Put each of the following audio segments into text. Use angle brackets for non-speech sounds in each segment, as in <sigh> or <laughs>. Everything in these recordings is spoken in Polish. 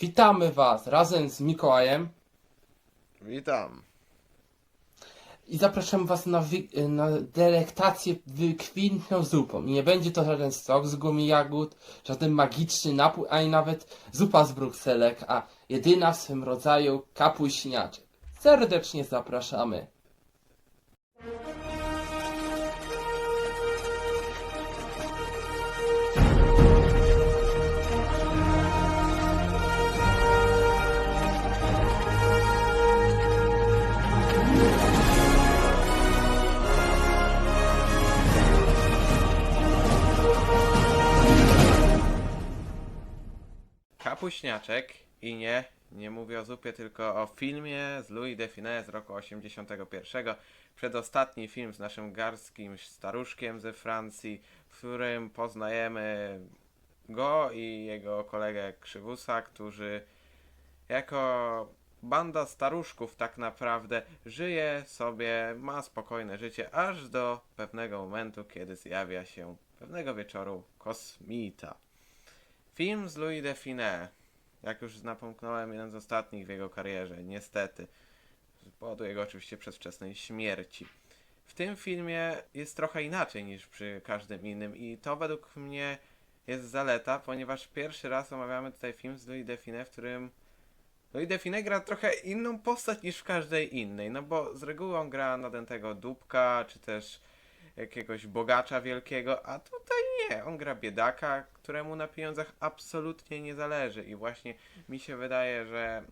Witamy Was razem z Mikołajem Witam. i zapraszam Was na, wy- na delektację wykwintną zupą. I nie będzie to żaden sok z gumi jagód, żaden magiczny napój, ani nawet zupa z brukselek, a jedyna w swym rodzaju kapuśniaczek. Serdecznie zapraszamy. Kapuśniaczek i nie, nie mówię o zupie, tylko o filmie z Louis Define z roku 81. Przedostatni film z naszym garskim staruszkiem ze Francji, w którym poznajemy go i jego kolegę Krzywusa, którzy jako banda staruszków tak naprawdę żyje sobie, ma spokojne życie, aż do pewnego momentu, kiedy zjawia się pewnego wieczoru kosmita. Film z Louis Define, jak już napomknąłem, jeden z ostatnich w jego karierze, niestety. Z powodu jego oczywiście przedwczesnej śmierci. W tym filmie jest trochę inaczej niż przy każdym innym i to według mnie jest zaleta, ponieważ pierwszy raz omawiamy tutaj film z Louis Define, w którym Louis Define gra trochę inną postać niż w każdej innej, no bo z reguły on gra nadętego dupka, czy też jakiegoś bogacza wielkiego, a tutaj nie, on gra biedaka, któremu na pieniądzach absolutnie nie zależy i właśnie mi się wydaje, że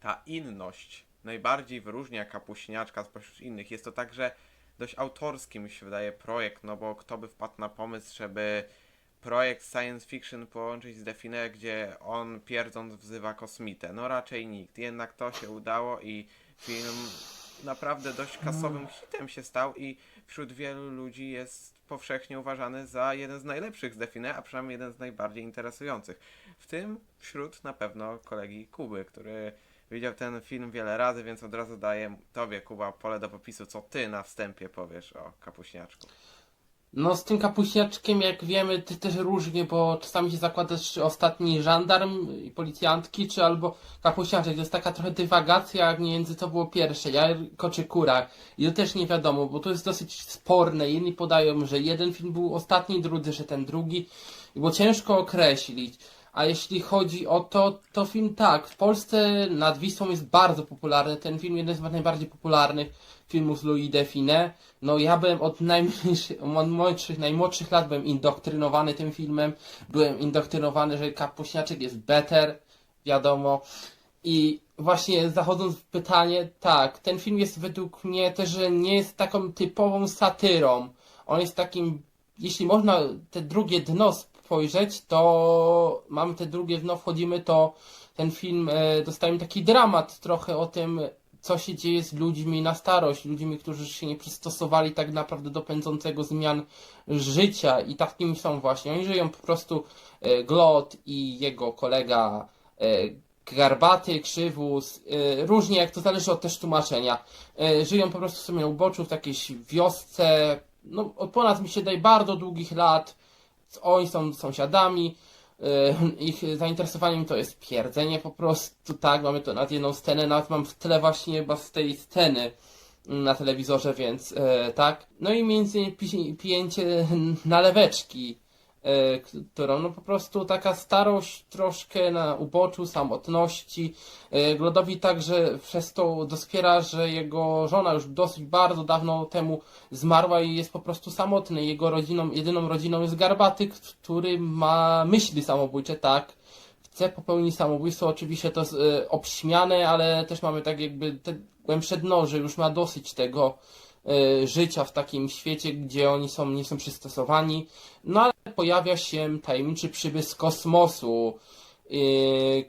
ta inność najbardziej wyróżnia kapuśniaczka spośród innych. Jest to także dość autorski, mi się wydaje, projekt, no bo kto by wpadł na pomysł, żeby projekt science fiction połączyć z Define, gdzie on pierdząc wzywa kosmitę? No raczej nikt. Jednak to się udało i film naprawdę dość kasowym hitem się stał i wśród wielu ludzi jest powszechnie uważany za jeden z najlepszych z Define, a przynajmniej jeden z najbardziej interesujących. W tym wśród na pewno kolegi Kuby, który widział ten film wiele razy, więc od razu daję tobie, Kuba, pole do popisu, co ty na wstępie powiesz o kapuśniaczku. No z tym kapuśniaczkiem, jak wiemy, też różnie, bo czasami się zakładasz czy ostatni żandarm i policjantki, czy albo kapuśniaczek. To jest taka trochę dywagacja, między co było pierwsze, jajko czy kura. I to też nie wiadomo, bo to jest dosyć sporne. Jedni podają, że jeden film był ostatni, drudzy, że ten drugi. Było ciężko określić. A jeśli chodzi o to, to film tak, w Polsce nad Wisłą jest bardzo popularny. Ten film jeden z najbardziej popularnych filmów z Louis Define. No ja byłem od najmniejszych, od młodszych, najmłodszych lat byłem indoktrynowany tym filmem. Byłem indoktrynowany, że Kapuśniaczek jest better, wiadomo. I właśnie zachodząc w pytanie, tak, ten film jest według mnie też, że nie jest taką typową satyrą. On jest takim, jeśli można te drugie dno spojrzeć, to mamy te drugie dno, wchodzimy, to ten film e, dostajemy taki dramat trochę o tym, co się dzieje z ludźmi na starość, ludźmi, którzy się nie przystosowali tak naprawdę do pędzącego zmian życia i takimi są właśnie. Oni żyją po prostu e, Glot i jego kolega e, Garbaty, Krzywus, e, różnie jak to zależy od też tłumaczenia. Żyją po prostu sobie na uboczu w takiej wiosce, no ponad mi się daje bardzo długich lat. Oni są sąsiadami. E, Ich zainteresowaniem to jest pierdzenie po prostu, tak, mamy to nad jedną scenę, nawet mam w tle właśnie chyba z tej sceny na telewizorze, więc e, tak. No i między innymi pi- pijęcie naleweczki, e, którą no po prostu taka starość troszkę na uboczu, samotności. E, Glodowi także przez to doskwiera, że jego żona już dosyć bardzo dawno temu zmarła i jest po prostu samotny. Jego rodziną, jedyną rodziną jest Garbaty, który ma myśli samobójcze, tak. Chce popełnić samobójstwo, oczywiście to jest obśmiane, ale też mamy tak jakby te głębsze dno, że już ma dosyć tego e, życia w takim świecie, gdzie oni są, nie są przystosowani. No ale pojawia się tajemniczy przybysz z kosmosu, yy,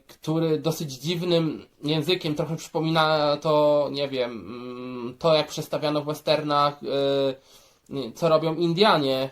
który dosyć dziwnym językiem trochę przypomina to, nie wiem, mm, to jak przedstawiano w westernach, yy, co robią Indianie.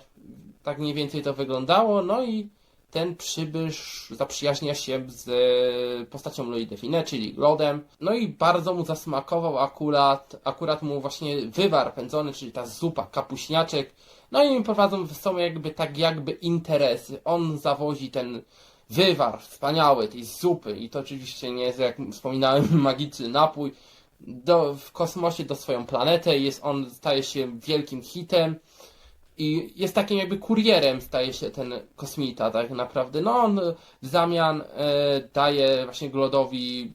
Tak mniej więcej to wyglądało. No i ten przybysz zaprzyjaźnia się z e, postacią Louis Define, czyli Glodem. No i bardzo mu zasmakował akurat, akurat mu właśnie wywar pędzony, czyli ta zupa, kapuśniaczek. No i prowadzą sobą jakby tak jakby interesy. On zawozi ten wywar wspaniały tej zupy i to oczywiście nie jest, jak wspominałem, <laughs> magiczny napój, do, w kosmosie do swoją planetę, jest on, staje się wielkim hitem i jest takim jakby kurierem staje się ten kosmita tak naprawdę. No on w zamian e, daje właśnie Glodowi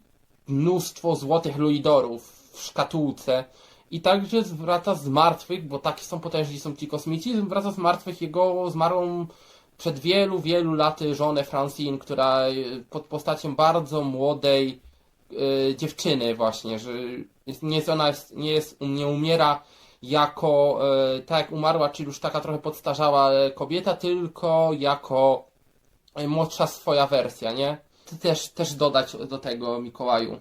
mnóstwo złotych luidorów w szkatułce i także zwraca z martwych, bo taki są potężni są ci kosmici, zwraca z martwych jego zmarłą przed wielu, wielu laty żonę Francine, która e, pod postacią bardzo młodej e, dziewczyny właśnie, że nie jest ona nie jest, nie umiera jako e, tak jak umarła, czyli już taka trochę podstarzała e, kobieta, tylko jako e, młodsza swoja wersja, nie? Ty też, też dodać do tego Mikołaju.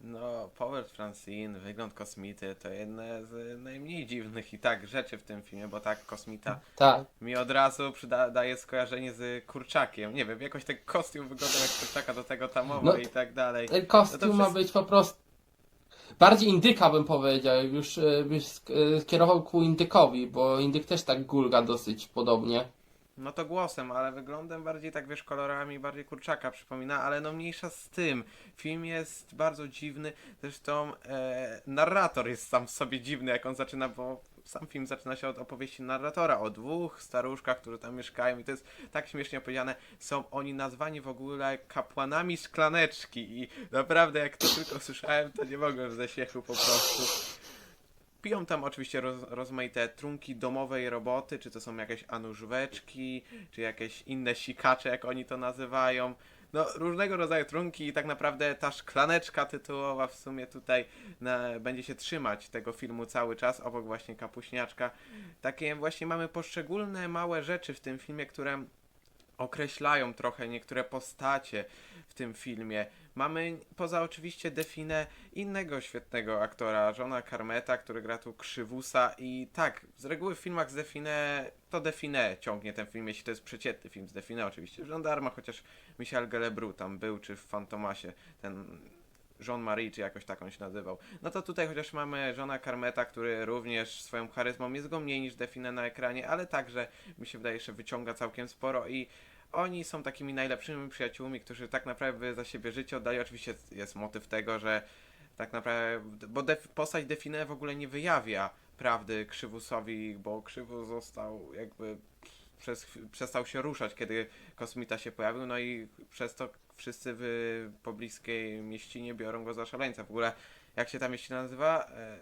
No, Powers Francine, wygląd kosmity to jedne z najmniej dziwnych i tak rzeczy w tym filmie, bo tak kosmita Tak. mi od razu przyda- daje skojarzenie z kurczakiem. Nie wiem, jakoś ten kostium wygląda jak kurczaka, do tego ta mowa No, i tak dalej. No kostium to ma być po prostu bardziej indyka bym powiedział, już e, byś e, skierował ku indykowi, bo indyk też tak gulga dosyć podobnie. No to głosem, ale wyglądem bardziej tak wiesz, kolorami bardziej kurczaka przypomina, ale no mniejsza z tym. Film jest bardzo dziwny, zresztą e, narrator jest sam w sobie dziwny, jak on zaczyna, bo sam film zaczyna się od opowieści narratora o dwóch staruszkach, którzy tam mieszkają i to jest tak śmiesznie opowiedziane. Są oni nazwani w ogóle kapłanami szklaneczki i naprawdę jak to tylko słyszałem, to nie mogłem ze śmiechu po prostu. Piją tam oczywiście roz, rozmaite trunki domowej roboty, czy to są jakieś anużweczki, czy jakieś inne sikacze, jak oni to nazywają. No, różnego rodzaju trunki i tak naprawdę ta szklaneczka tytułowa w sumie tutaj na, będzie się trzymać tego filmu cały czas, obok właśnie kapuśniaczka. Takie właśnie mamy poszczególne małe rzeczy w tym filmie, które określają trochę niektóre postacie w tym filmie. Mamy poza oczywiście Definę innego świetnego aktora, Johna Carmeta, który gra tu Krzywusa i tak, z reguły w filmach z Define to Define ciągnie ten film, jeśli to jest przeciętny film z Define oczywiście. Żandarma chociaż Michel Gelebru tam był, czy w Fantomasie ten Jean-Marie, czy jakoś tak on się nazywał. No to tutaj chociaż mamy Johna Carmeta, który również swoją charyzmą jest go mniej niż Define na ekranie, ale także mi się wydaje, że wyciąga całkiem sporo i oni są takimi najlepszymi przyjaciółmi, którzy tak naprawdę za siebie życie oddali. Oczywiście jest motyw tego, że tak naprawdę, bo def, postać Define w ogóle nie wyjawia prawdy Krzywusowi, bo Krzywus został jakby przez, przestał się ruszać, kiedy kosmita się pojawił, no i przez to wszyscy w pobliskiej mieścinie biorą go za szaleńca. W ogóle, jak się ta mieścina nazywa? E,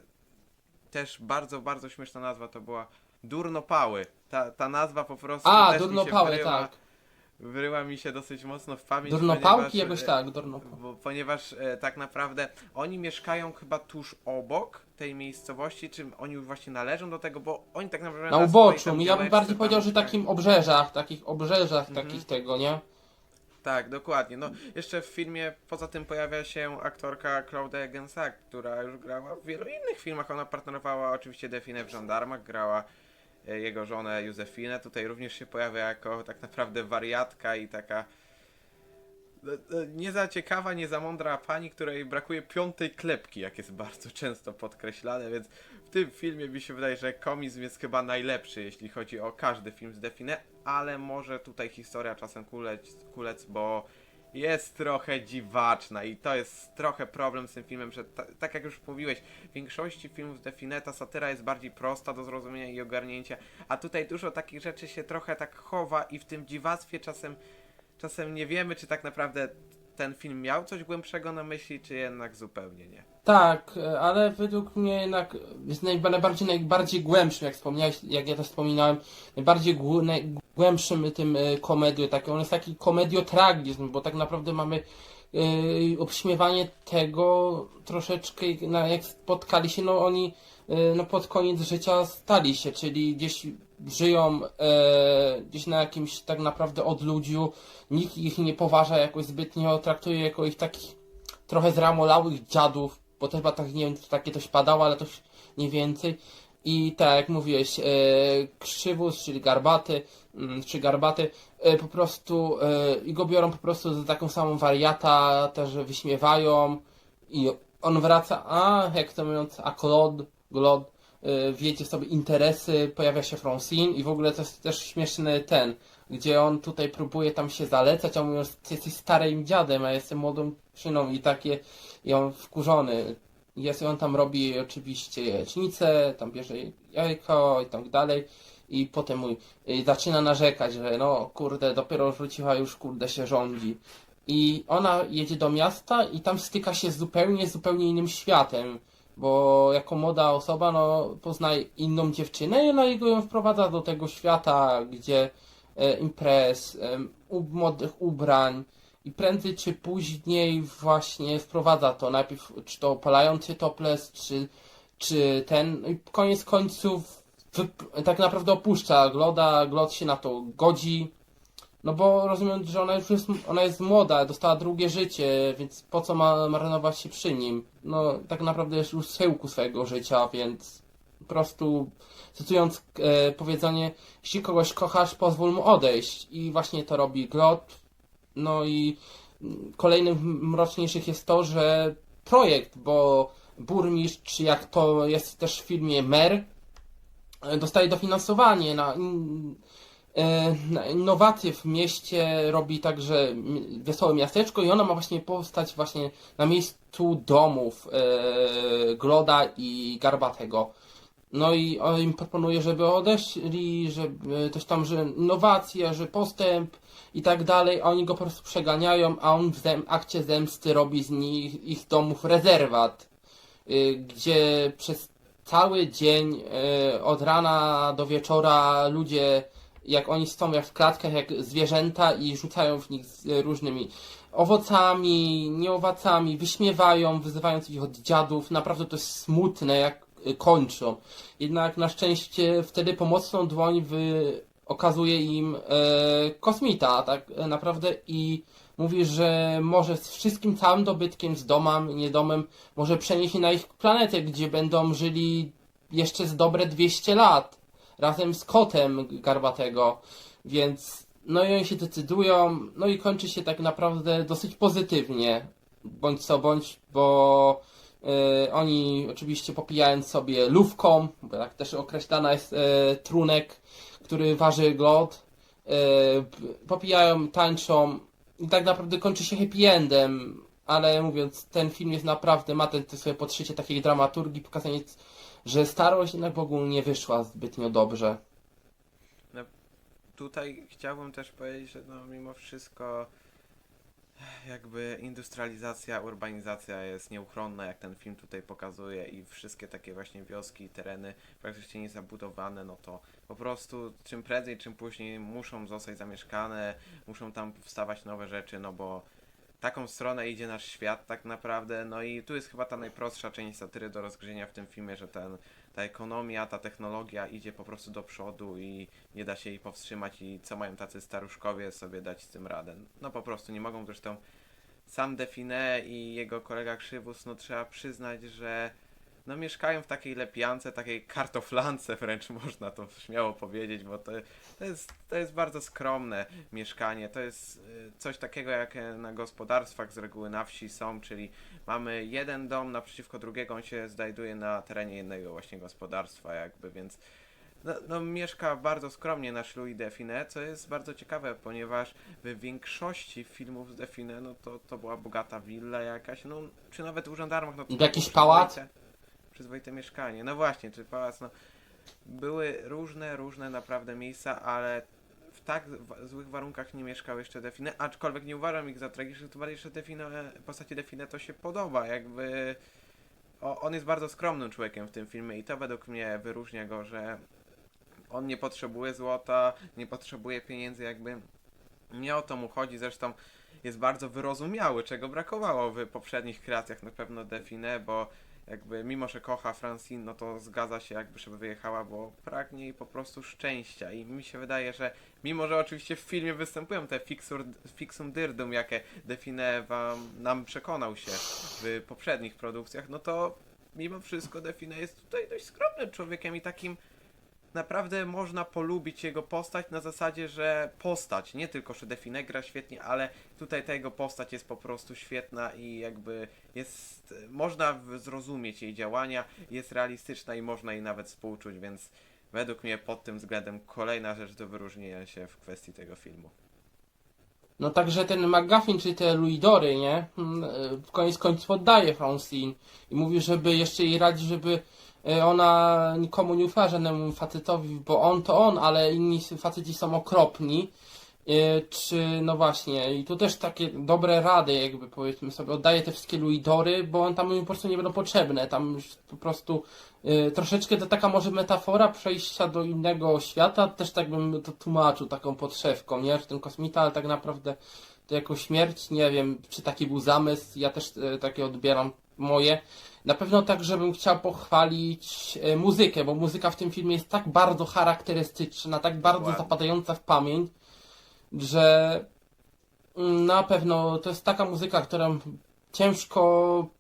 też bardzo, bardzo śmieszna nazwa to była Durnopały. Ta, ta nazwa po prostu A, durnopały, tak. Wryła mi się dosyć mocno w pamięć. Durnopałki ponieważ, jakoś e, tak, durnopałki. bo, ponieważ e, tak naprawdę oni mieszkają chyba tuż obok tej miejscowości, czy oni już właśnie należą do tego, bo oni tak naprawdę Na uboczu, ja bym bardziej powiedział, że takim obrzeżach, takich obrzeżach, Mhm. takich tego, nie? Tak, dokładnie. No, jeszcze w filmie poza tym pojawia się aktorka Claudia Gensack, która już grała w wielu innych filmach. Ona partnerowała oczywiście Definę w Żandarmach, grała jego żonę Józefinę. Tutaj również się pojawia jako tak naprawdę wariatka i taka no, no, nie za ciekawa, nie za mądra pani, której brakuje piątej klepki, jak jest bardzo często podkreślane, więc w tym filmie mi się wydaje, że komizm jest chyba najlepszy, jeśli chodzi o każdy film z Define, ale może tutaj historia czasem kulec, kulec bo jest trochę dziwaczna i to jest trochę problem z tym filmem, że ta, tak jak już mówiłeś, w większości filmów z Define ta satyra jest bardziej prosta do zrozumienia i ogarnięcia, a tutaj dużo takich rzeczy się trochę tak chowa i w tym dziwactwie czasem czasem nie wiemy, czy tak naprawdę ten film miał coś głębszego na myśli, czy jednak zupełnie nie. Tak, e, ale według mnie jednak jest najba- najbardziej, najbardziej głębszym, jak wspomniałeś, jak ja to wspominałem, najbardziej głu- najgłębszym tym e, komedią, taki, on jest taki komediotragizm, bo tak naprawdę mamy e, obśmiewanie tego troszeczkę, na, jak spotkali się, no oni e, no pod koniec życia stali się, czyli gdzieś żyją e, gdzieś na jakimś tak naprawdę odludziu, nikt ich nie poważa jakoś zbytnio, traktuje jako ich takich trochę zramolałych dziadów, bo to chyba tak, nie wiem, takie coś padało, ale to nie więcej. I tak jak mówiłeś, e, krzywus, czyli garbaty, mm, czy garbaty, e, po prostu e, go biorą po prostu za taką samą wariata, też wyśmiewają i on wraca, a jak to mówiąc, a Claude, Claude, e, wiecie sobie interesy, pojawia się Francine i w ogóle to jest też śmieszny ten, gdzie on tutaj próbuje tam się zalecać, a on mówi, że ty jesteś starym dziadem, a jestem młodą dziewczyną i takie, i on wkurzony. Jest, on tam robi oczywiście jajecznicę, tam bierze jajko i tak dalej. I potem mój, y, zaczyna narzekać, że no kurde, dopiero wróciła, już kurde się rządzi. I ona jedzie do miasta i tam styka się zupełnie, zupełnie innym światem. Bo jako młoda osoba, no, poznaje inną dziewczynę i ona jego ją wprowadza do tego świata, gdzie imprez, e, modnych ubrań i prędzej czy później właśnie wprowadza to. Najpierw czy to opalający toples, czy, czy ten, no i koniec końców tak naprawdę opuszcza Gloda, Glod się na to godzi. No bo rozumiem, że ona już jest, ona jest młoda, dostała drugie życie, więc po co ma marnować się przy nim? No tak naprawdę jest już w schyłku swojego życia, więc po prostu cytując e, powiedzenie, jeśli kogoś kochasz, pozwól mu odejść. I właśnie to robi Glot. No i mm, kolejnym mroczniejszych jest to, że projekt, bo burmistrz, jak to jest też w filmie Mer, e, dostaje dofinansowanie na, in, e, na innowacje w mieście, robi także wesołe miasteczko i ona ma właśnie powstać właśnie na miejscu domów e, Gloda i Garbatego. No i im proponuje, żeby odeszli, żeby coś tam, że innowacje, że postęp i tak dalej, oni go po prostu przeganiają, a on w zem, akcie zemsty robi z nich ich domów rezerwat, y, gdzie przez cały dzień y, od rana do wieczora ludzie, jak oni stoją jak w klatkach, jak zwierzęta i rzucają w nich z różnymi owocami, nieowocami, wyśmiewają, wyzywając ich od dziadów. Naprawdę to jest smutne, jak y, kończą. Jednak na szczęście wtedy pomocną dłoń wy... okazuje im e, kosmita, tak e, naprawdę. I mówi, że może z wszystkim całym dobytkiem, z domem, niedomem, może przenieść na ich planetę, gdzie będą żyli jeszcze z dobre 200 lat, razem z kotem Garbatego, więc no i oni się decydują, no i kończy się tak naprawdę dosyć pozytywnie, bądź co bądź, bo oni oczywiście popijając sobie lówką, bo tak też określana jest e, trunek, który waży glot, e, popijają, tańczą i tak naprawdę kończy się happy endem, ale mówiąc, ten film jest naprawdę, ma te, te swoje podszycie takiej dramaturgii, pokazanie, że starość jednak w ogóle nie wyszła zbytnio dobrze. Tutaj chciałbym też powiedzieć, że no mimo wszystko jakby industrializacja, urbanizacja jest nieuchronna, jak ten film tutaj pokazuje i wszystkie takie właśnie wioski, tereny praktycznie niezabudowane, no to po prostu czym prędzej, czym później muszą zostać zamieszkane, muszą tam powstawać nowe rzeczy, no bo taką stronę idzie nasz świat tak naprawdę, no i tu jest chyba ta najprostsza część satyry do rozgryzienia w tym filmie, że ten, ta ekonomia, ta technologia idzie po prostu do przodu i nie da się jej powstrzymać i co mają tacy staruszkowie sobie dać z tym radę. No po prostu nie mogą zresztą sam Define i jego kolega Krzywus, no trzeba przyznać, że no mieszkają w takiej lepiance, takiej kartoflance wręcz można to śmiało powiedzieć, bo to, to, jest, to jest bardzo skromne mieszkanie. To jest y, coś takiego, jak na gospodarstwach z reguły na wsi są, czyli mamy jeden dom naprzeciwko drugiego, on się znajduje na terenie jednego właśnie gospodarstwa jakby, więc no, no, mieszka bardzo skromnie nasz Louis Define, co jest bardzo ciekawe, ponieważ w większości filmów z Define, no to, to była bogata willa jakaś, no czy nawet u żandarmach, no to Jakiś pałac? Przyzwoite- mieszkanie, no właśnie, czy pałac, no były różne, różne naprawdę miejsca, ale w tak złych warunkach nie mieszkał jeszcze Define, aczkolwiek nie uważam ich za tragicznych, to bardziej, że Define, postaci Define to się podoba, jakby o, on jest bardzo skromnym człowiekiem w tym filmie i to według mnie wyróżnia go, że on nie potrzebuje złota, nie potrzebuje pieniędzy, jakby nie o to mu chodzi, zresztą jest bardzo wyrozumiały, czego brakowało w poprzednich kreacjach na pewno Define, bo jakby mimo, że kocha Francine, no to zgadza się jakby, żeby wyjechała, bo pragnie jej po prostu szczęścia. I mi się wydaje, że mimo, że oczywiście w filmie występują te fixur, fixum dyrdum, jakie Define wam, nam przekonał się w poprzednich produkcjach, no to mimo wszystko Define jest tutaj dość skromnym człowiekiem i takim naprawdę można polubić jego postać na zasadzie, że postać, nie tylko, że Define gra świetnie, ale tutaj ta jego postać jest po prostu świetna i jakby jest, można zrozumieć jej działania, jest realistyczna i można jej nawet współczuć, więc według mnie pod tym względem kolejna rzecz do wyróżnienia się w kwestii tego filmu. No także ten McGuffin, czy te Luidory, nie? Mm, e, W koniec końców oddaje Francine i mówi, żeby jeszcze jej radzi, żeby ona nikomu nie ufała żadnemu facetowi, bo on to on, ale inni faceci są okropni. E, Czy, no właśnie, i tu też takie dobre rady, jakby powiedzmy sobie, oddaje te wszystkie Luidory, bo on tam mu po prostu nie będą potrzebne. Tam już po prostu e, troszeczkę to taka może metafora przejścia do innego świata, też tak bym to tłumaczył taką podszewką, nie? Że ten kosmita, ale tak naprawdę to jako śmierć, nie wiem, czy taki był zamysł, ja też e, takie odbieram moje. Na pewno tak, żebym chciał pochwalić e, muzykę, bo muzyka w tym filmie jest tak bardzo charakterystyczna, tak bardzo Dokładnie. zapadająca w pamięć, że mm, na pewno to jest taka muzyka, którą ciężko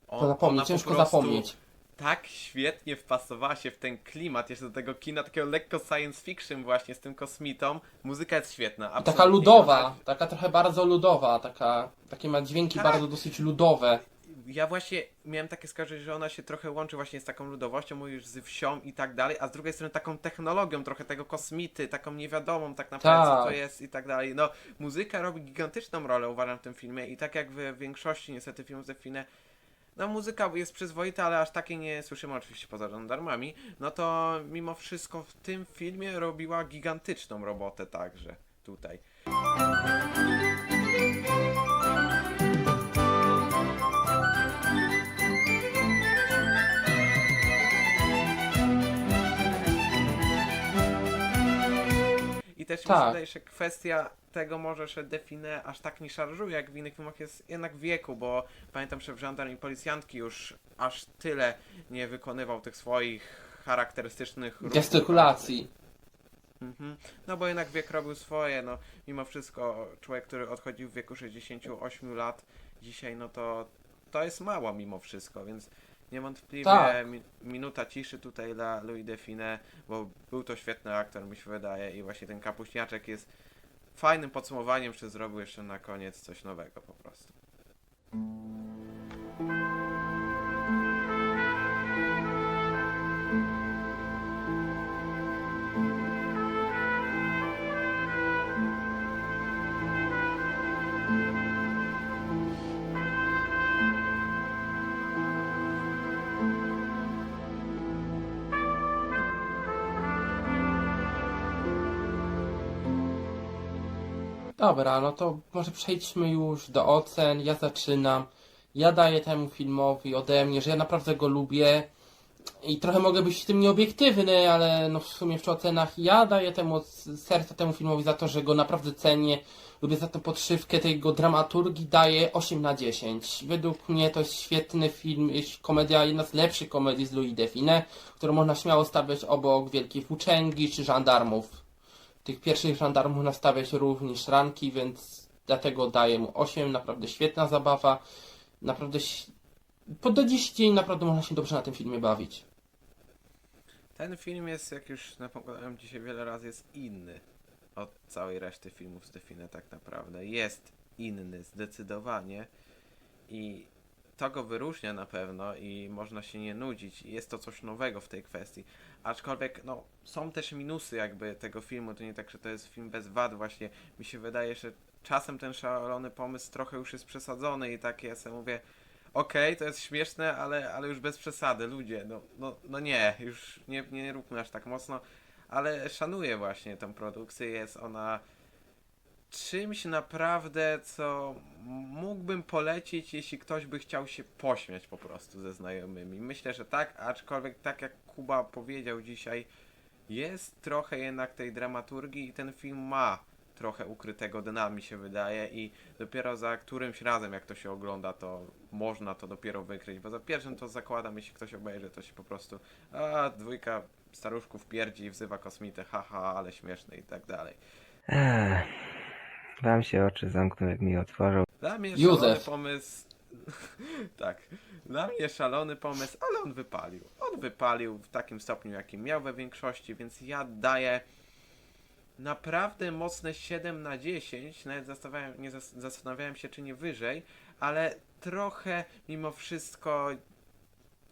On- zapomnieć, ciężko zapomnieć. Tak świetnie wpasowała się w ten klimat, jeszcze do tego kina, takiego lekko science fiction właśnie z tym kosmitą. Muzyka jest świetna. I taka absolutnie. ludowa, taka trochę bardzo ludowa, taka, takie ma dźwięki Tak. bardzo dosyć ludowe. Ja właśnie miałem takie skojarzenie, że ona się trochę łączy właśnie z taką ludowością, mówisz z wsią i tak dalej, a z drugiej strony taką technologią, trochę tego kosmity, taką niewiadomą tak naprawdę co to Tak. jest i tak dalej. No, muzyka robi gigantyczną rolę uważam w tym filmie i tak jak w większości niestety filmów ze Fine, no muzyka jest przyzwoita, ale aż takiej nie słyszymy oczywiście poza żandarmami, no to mimo wszystko w tym filmie robiła gigantyczną robotę także tutaj. I też mi się Tak. wydaje, że kwestia tego może, że Define aż tak nie szarżuje jak w innych filmach jest jednak wieku, bo pamiętam, że w Żandarm i Policjantki już aż tyle nie wykonywał tych swoich charakterystycznych ruchów. Gestykulacji. Mhm. No bo jednak wiek robił swoje, no mimo wszystko człowiek, który odchodził w wieku 68 lat dzisiaj, no to to jest mało mimo wszystko, więc niewątpliwie Tak. mi, minuta ciszy tutaj dla Louis Define, bo był to świetny aktor mi się wydaje i właśnie ten kapuśniaczek jest fajnym podsumowaniem, że zrobił jeszcze na koniec coś nowego po prostu. Dobra, no to może przejdźmy już do ocen. Ja zaczynam. Ja daję temu filmowi ode mnie, że ja naprawdę go lubię. I trochę mogę być w tym nieobiektywny, ale no w sumie przy ocenach ja daję temu serca temu filmowi za to, że go naprawdę cenię. Lubię za tę podszywkę tej jego dramaturgii, daję 8 na 10. Według mnie to jest świetny film, komedia, jedna z lepszych komedii z Louis Define, którą można śmiało stawiać obok Wielkiej Włóczęgi czy Żandarmów tych pierwszych żandarmów nastawiać również ranki, więc dlatego daję mu 8. Naprawdę świetna zabawa. Naprawdę po do dziś dzień naprawdę można się dobrze na tym filmie bawić. Ten film jest, jak już napowiadałem dzisiaj wiele razy, jest inny od całej reszty filmów z Define tak naprawdę. Jest inny, zdecydowanie. I to go wyróżnia na pewno i można się nie nudzić. Jest to coś nowego w tej kwestii. Aczkolwiek, no, są też minusy jakby tego filmu. To nie tak, że to jest film bez wad właśnie. Mi się wydaje, że czasem ten szalony pomysł trochę już jest przesadzony i tak ja sobie mówię, okej, to jest śmieszne, ale, ale już bez przesady, ludzie, no, no, no nie, już nie, nie róbmy aż tak mocno, ale szanuję właśnie tę produkcję, jest ona czymś naprawdę, co mógłbym polecić, jeśli ktoś by chciał się pośmiać po prostu ze znajomymi. Myślę, że tak, aczkolwiek tak jak Kuba powiedział dzisiaj, jest trochę jednak tej dramaturgii i ten film ma trochę ukrytego dna, mi się wydaje i dopiero za którymś razem, jak to się ogląda, to można to dopiero wykryć, bo za pierwszym to zakładam, jeśli ktoś obejrzy, to się po prostu a, dwójka staruszków pierdzi i wzywa kosmitę, haha, ale śmieszne i tak dalej. Wam się oczy zamknął, jak mi otworzył. Dla mnie Józef. szalony pomysł. <laughs> tak. Dla mnie szalony pomysł, ale on wypalił. On wypalił w takim stopniu, jakim miał we większości, więc ja daję naprawdę mocne 7 na 10. Nawet zastanawiałem, nie zas- zastanawiałem się, czy nie wyżej, ale trochę mimo wszystko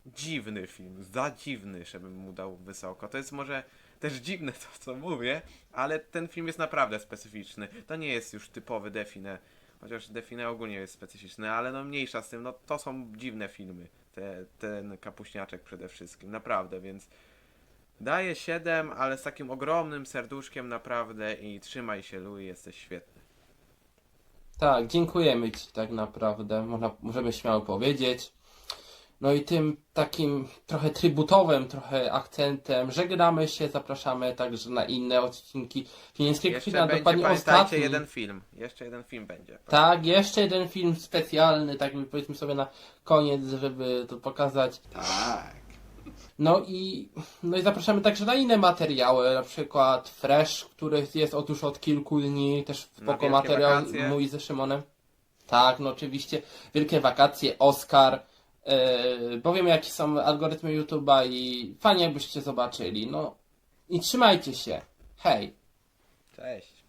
dziwny film. Za dziwny, żebym mu dał wysoko. To jest może też dziwne to, co mówię, ale ten film jest naprawdę specyficzny. To nie jest już typowy Define, chociaż Define ogólnie jest specyficzny, ale no mniejsza z tym, no to są dziwne filmy. Te, ten kapuśniaczek przede wszystkim, naprawdę, więc daję 7, ale z takim ogromnym serduszkiem naprawdę i trzymaj się Louis, jesteś świetny. Tak, dziękujemy Ci tak naprawdę, można, możemy śmiało powiedzieć. No i tym takim trochę trybutowym, trochę akcentem żegnamy się, zapraszamy także na inne odcinki Fińskiego Jeszcze Kina, będzie, dokładnie ostatni. jeden film. Jeszcze jeden film będzie. Tak, jeszcze jeden film specjalny, tak by powiedzmy sobie na koniec, żeby to pokazać. Tak. No i, no i zapraszamy także na inne materiały, na przykład Fresh, który jest otóż od kilku dni, też spoko materiał wakacje. mój ze Szymonem. Tak, no oczywiście, Wielkie Wakacje, Oscar, bo wiemy jakie są algorytmy YouTube'a i fajnie jakbyście zobaczyli, no i trzymajcie się, hej! Cześć.